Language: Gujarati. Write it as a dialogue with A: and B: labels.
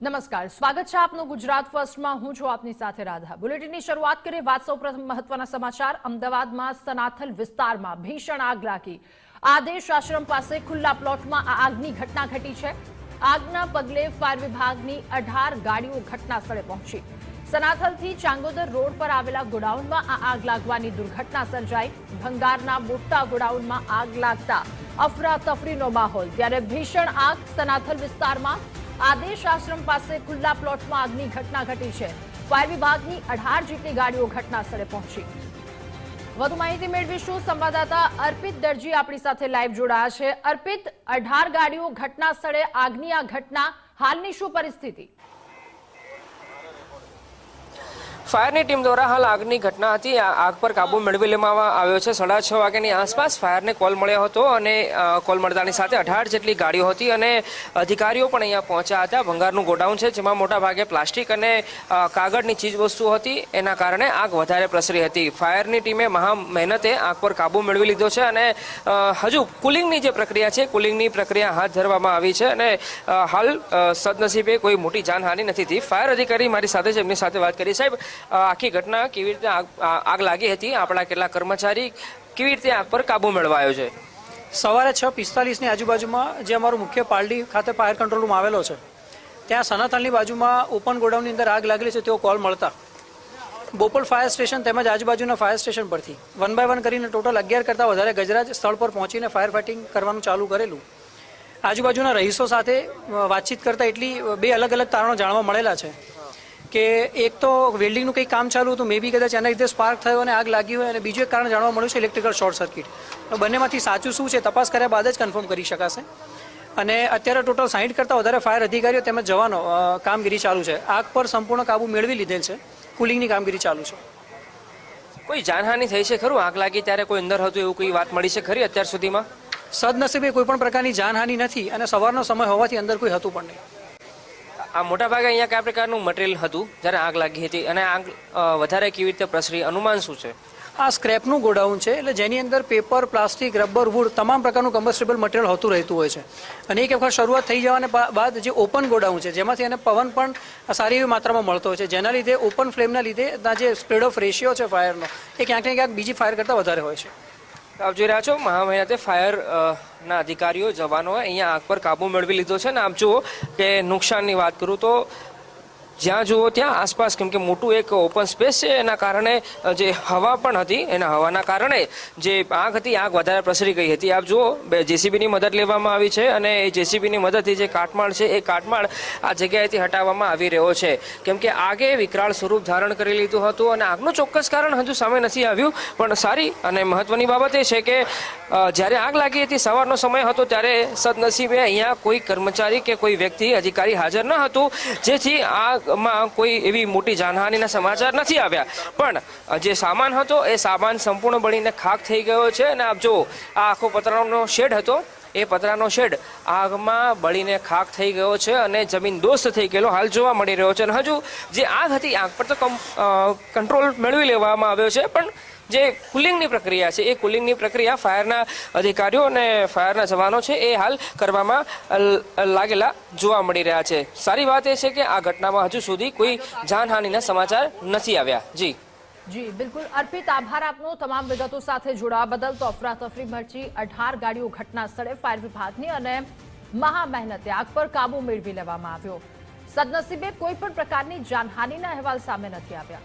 A: નમસ્કાર. સ્વાગત છે આપનું ગુજરાત ફર્સ્ટમાં. હું છું આપની સાથે રાધા. બુલેટિનની શરૂઆત કરીએ વાત સૌ પ્રથમ મહત્વના સમાચાર. અમદાવાદમાં સનાથલ વિસ્તારમાં ભીષણ આગ લાગી. આદેશ આશ્રમ પાસે ખુલ્લા પ્લોટમાં આ આગની ઘટના ઘટી છે. આગના પગલે ફાયર વિભાગની અઢાર ગાડીઓ ઘટના સ્થળે પહોંચી. સનાથલથી ચાંગોદર રોડ પર આવેલા ગોડાઉનમાં આ આગ લાગવાની દુર્ઘટના સર્જાઈ. ભંગારના મોટા ગોડાઉનમાં આગ લાગતા અફરાતફરીનો માહોલ. ત્યારે ભીષણ આગ સનાથલ વિસ્તારમાં આદેશ આશ્રમ પાસે ખુલ્લા પ્લોટમાં આગની ઘટના ઘટી છે. ફાયર વિભાગની અઢાર જેટલી ગાડીઓ ઘટના સ્થળે પહોંચી. વધુ માહિતી મેળવીશું. સંવાદદાતા અર્પિત દરજી આપણી સાથે લાઈવ જોડાયા છે. અર્પિત, અઢાર ગાડીઓ ઘટના સ્થળે આગની આ ઘટના, હાલની શું પરિસ્થિતિ?
B: ફાયરની ટીમ દ્વારા હાલ આગની ઘટના હતી. આગ પર કાબુ મેળવી લેવામાં આવ્યો છે. સાડા છ વાગ્યાની આસપાસ ફાયરને કોલ મળ્યો હતો અને કોલ મળતાની સાથે અઢાર જેટલી ગાડીઓ હતી અને અધિકારીઓ પણ અહીંયા પહોંચ્યા હતા. ભંગારનું ગોડાઉન છે, જેમાં મોટા ભાગે પ્લાસ્ટિક અને કાગળની ચીજવસ્તુઓ હતી. એના કારણે આગ વધારે પ્રસરી હતી. ફાયરની ટીમે મહા મહેનતે આગ પર કાબુ મેળવી લીધો છે અને હજુ કુલિંગની જે પ્રક્રિયા છે, કુલિંગની પ્રક્રિયા હાથ ધરવામાં આવી છે અને હાલ સદનસીબે કોઈ મોટી જાનહાનિ નથી થઈ. ફાયર અધિકારી મારી સાથે છે, એમની સાથે વાત કરી. સાહેબ આખી ઘટના કેવી રીતે આગ લાગી હતી, આપણા કેટલા કર્મચારી કેવી રીતે આગ પર કાબુ મેળવાયો છે?
C: સવારે છ પિસ્તાલીસની આજુબાજુમાં જે અમારું મુખ્ય પાલડી ખાતે ફાયર કંટ્રોલ રૂમ આવેલો છે, ત્યાં સનાતનની બાજુમાં ઓપન ગોડાઉનની અંદર આગ લાગેલી છે, તેઓ કોલ મળતા. બોપલ ફાયર સ્ટેશન તેમજ આજુબાજુના ફાયર સ્ટેશન પરથી, વન બાય વન કરીને ટોટલ અગિયાર કરતાં વધારે ગજરાજ સ્થળ પર પહોંચીને ફાયર ફાઇટિંગ કરવાનું ચાલુ કરેલું. આજુબાજુના રહીશો સાથે વાતચીત કરતાં એટલી બે અલગ અલગ તારણો જાણવા મળેલા છે. કે એક તો વેલ્ડિંગનું કંઈ કામ ચાલુ હતું મે બી કદાચ એના લીધે સ્પાર્ક થયો અને આગ લાગી હોય અને બીજું એક કારણ જાણવા મળ્યું છે ઇલેક્ટ્રિકલ શોર્ટ સર્કિટ તો બંનેમાંથી સાચું શું છે તપાસ કર્યા બાદ જ કન્ફર્મ કરી શકાશે. અને અત્યારે ટોટલ સાઠ કરતાં વધારે ફાયર અધિકારીઓ તેમજ જવાનો કામગીરી ચાલુ છે. આગ પર સંપૂર્ણ કાબુ મેળવી લીધેલ છે. કુલિંગની કામગીરી ચાલુ છે.
B: કોઈ જાનહાનિ થઈ છે ખરું? આગ લાગી ત્યારે કોઈ અંદર હતું એવું કોઈ વાત મળી છે ખરી અત્યાર સુધીમાં?
C: સદનસીબે કોઈ પણ પ્રકારની જાનહાનિ નથી અને સવારનો સમય હોવાથી અંદર કોઈ હતું પણ નહીં.
B: આ મોટા ભાગે અહીંયા કયા પ્રકારનું મટીરિયલ હતું? જ્યારે આગ લાગી હતી અને આગ વધારે કેવી રીતે પ્રસરી? અનુમાન શું છે?
C: આ સ્ક્રેપનું ગોડાઉન છે, એટલે જેની અંદર પેપર પ્લાસ્ટિક રબર વુડ તમામ પ્રકારનું કમ્બસ્ટેબલ મટીરિયલ હોતું રહેતું હોય છે. અને એક વખત શરૂઆત થઈ જવાને બાદ જે ઓપન ગોડાઉન છે, જેમાંથી એને પવન પણ સારી એવી માત્રામાં મળતો હોય છે. જેના લીધે ઓપન ફ્લેમના લીધે જે સ્પ્રેડ ઓફ રેશિયો છે ફાયરનો એ ક્યાંક ને ક્યાંક બીજી ફાયર કરતાં વધારે હોય છે.
B: આપ જોઈ રહ્યા છો મહામહેનતે ફાયર અ, ના અધિકારીઓ જવાનો અહીંયા આગ પર કાબુ મેળવી લીધો છે. ને આપ જુઓ કે નુકસાનની વાત કરું તો જ્યાં જુઓ ત્યાં આસપાસ, કેમ કે મોટું એક ઓપન સ્પેસ છે, એના કારણે જે હવા પણ હતી, એના હવાના કારણે જે આગ હતી, આગ વધારે પ્રસરી ગઈ હતી. આપ જુઓ, બે જેસીબીની મદદ લેવામાં આવી છે અને એ જેસીબીની મદદથી જે કાટમાળ છે, એ કાટમાળ આ જગ્યાએથી હટાવવામાં આવી રહ્યો છે. કેમ કે આગે વિકરાળ સ્વરૂપ ધારણ કરી લીધું હતું અને આગનું ચોક્કસ કારણ હજુ સામે નથી આવ્યું, પણ સારી અને મહત્વની બાબત એ છે કે જ્યારે આગ લાગી હતી, સવારનો સમય હતો, ત્યારે સદનસીબે અહીંયા કોઈ કર્મચારી કે કોઈ વ્યક્તિ, અધિકારી હાજર ન હતું, જેથી આગમાં કોઈ એવી મોટી જાનહાનિના સમાચાર નથી આવ્યા. પણ જે સામાન હતો, એ સામાન સંપૂર્ણ બળીને ખાક થઈ ગયો છે અને આપ જો આ આખો પતરાનો શેડ હતો એ પતરાનો શેડ આગમાં બળીને ખાક થઈ ગયો છે અને જમીન દોસ્ત થઈ ગયેલો હાલ જોવા મળી રહ્યો છે. અને હજુ જે આગ હતી, આગ પર તો કંટ્રોલ મેળવી લેવામાં આવ્યો છે, પણ જે કુલિંગની પ્રક્રિયા છે, એ કુલિંગની પ્રક્રિયા ફાયરના અધિકારીઓ અને ફાયરના જવાનો છે, એ હાલ કરવામાં લાગેલા જોવા મળી રહ્યા છે. સારી વાત એ છે કે આ ઘટનામાં હજુ સુધી કોઈ જાનહાનિના સમાચાર નથી આવ્યા. જી.
A: જી, બિલકુલ. અર્પિત આભાર આપનો. તમામ વિગતો સાથે જોડાવા બદલ તો અફરાતફરી મરચી, અઢાર ગાડીઓ ઘટના સ્થળે ફાયર વિભાગની અને મહા મહેનતે આગ પર કાબુ મેળવી લેવામાં આવ્યો. સદનસીબે કોઈ પણ પ્રકારની જાનહાનિના અહેવાલ સામે નથી આવ્યા.